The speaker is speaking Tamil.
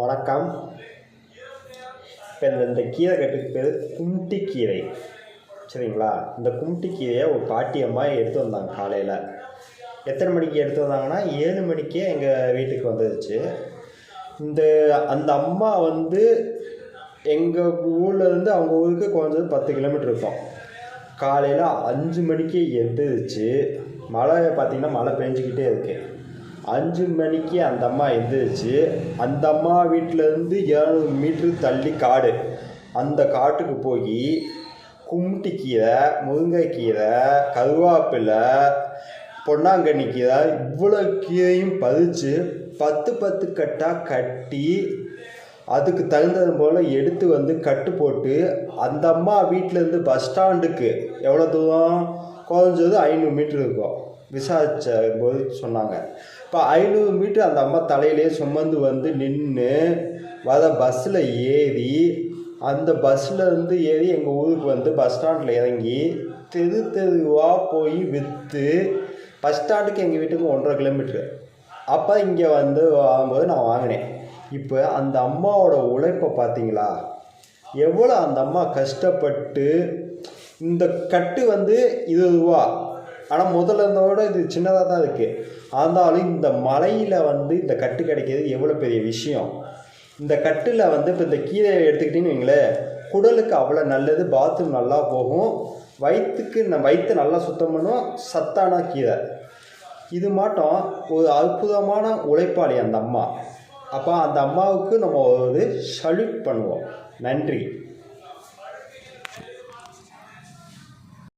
வணக்கம். இப்போ இந்த இந்த கீரை கட்டுக்கு பேர் கும்டி கீரை சரிங்களா? இந்த கும்டி கீரையை ஒரு பாட்டி அம்மா எடுத்து வந்தாங்க காலையில். எத்தனை மணிக்கு எடுத்து வந்தாங்கன்னா ஏழு மணிக்கே எங்கள் வீட்டுக்கு வந்துருச்சு. இந்த அந்த அம்மா வந்து எங்கள் ஊர்லேருந்து அவங்க ஊருக்கு குறைஞ்சது பத்து கிலோமீட்டர் இருக்கும். காலையில் அஞ்சு மணிக்கு எழுந்துருச்சு மழை பார்த்திங்கன்னா மழை பெஞ்சிக்கிட்டே இருக்குது அஞ்சு மணிக்கு அந்த அம்மா எந்திரிச்சு அந்த அம்மா வீட்டிலேருந்து ஏழு மீட்ரு தள்ளி காடு. அந்த காட்டுக்கு போய் கும்ட்டி கீரை முருங்கைக்கீரை கருவேப்பிலை பொன்னாங்கண்ணி கீரை இவ்வளோ கீரையும் பறித்து பத்து பத்து கட்டாக கட்டி அதுக்கு தகுந்தது போல் எடுத்து வந்து கட்டு போட்டு அந்த அம்மா வீட்டிலேருந்து பஸ் ஸ்டாண்டுக்கு எவ்வளோ தூரம்? குறைஞ்சது ஐநூறு மீட்ரு இருக்கும். விசாரித்த போது சொன்னாங்க. இப்போ ஐநூறு மீட்ரு அந்த அம்மா தலையிலே சுமந்து வந்து நின்று வர பஸ்ஸில் ஏறி அந்த பஸ்ஸில் இருந்து ஏறி எங்கள் ஊருக்கு வந்து பஸ் ஸ்டாண்டில் இறங்கி தெரு தெருவாக போய் விற்று பஸ் ஸ்டாண்டுக்கு எங்கள் வீட்டுக்கு ஒன்றரை கிலோமீட்ரு அப்போ இங்கே வந்து வாங்கும்போது நான் வாங்கினேன். இப்போ அந்த அம்மாவோட உழைப்பை பார்த்தீங்களா எவ்வளோ அந்த அம்மா கஷ்டப்பட்டு இந்த கட்டு வந்து இருபது ரூபா. ஆனால் முதல்ல இருந்தோட இது சின்னதாக தான் இருக்குது ஆனாலும் இந்த மலையில் வந்து இந்த கட்டு கிடைக்கிறது எவ்வளோ பெரிய விஷயம்? இந்த கட்டில் வந்து இப்போ இந்த கீரையை எடுத்துக்கிட்டிங்கன்னு வைங்களேன் குடலுக்கு அவ்வளோ நல்லது பாத்ரூம் நல்லா போகும். வயிற்றுக்கு இந்த வயிற்று நல்லா சுத்தம் பண்ணும். சத்தான கீரை. இது மாட்டம் ஒரு அற்புதமான உழைப்பாளி அந்த அம்மா. அப்போ அந்த அம்மாவுக்கு நம்ம ஒரு சல்யூட் பண்ணுவோம். நன்றி.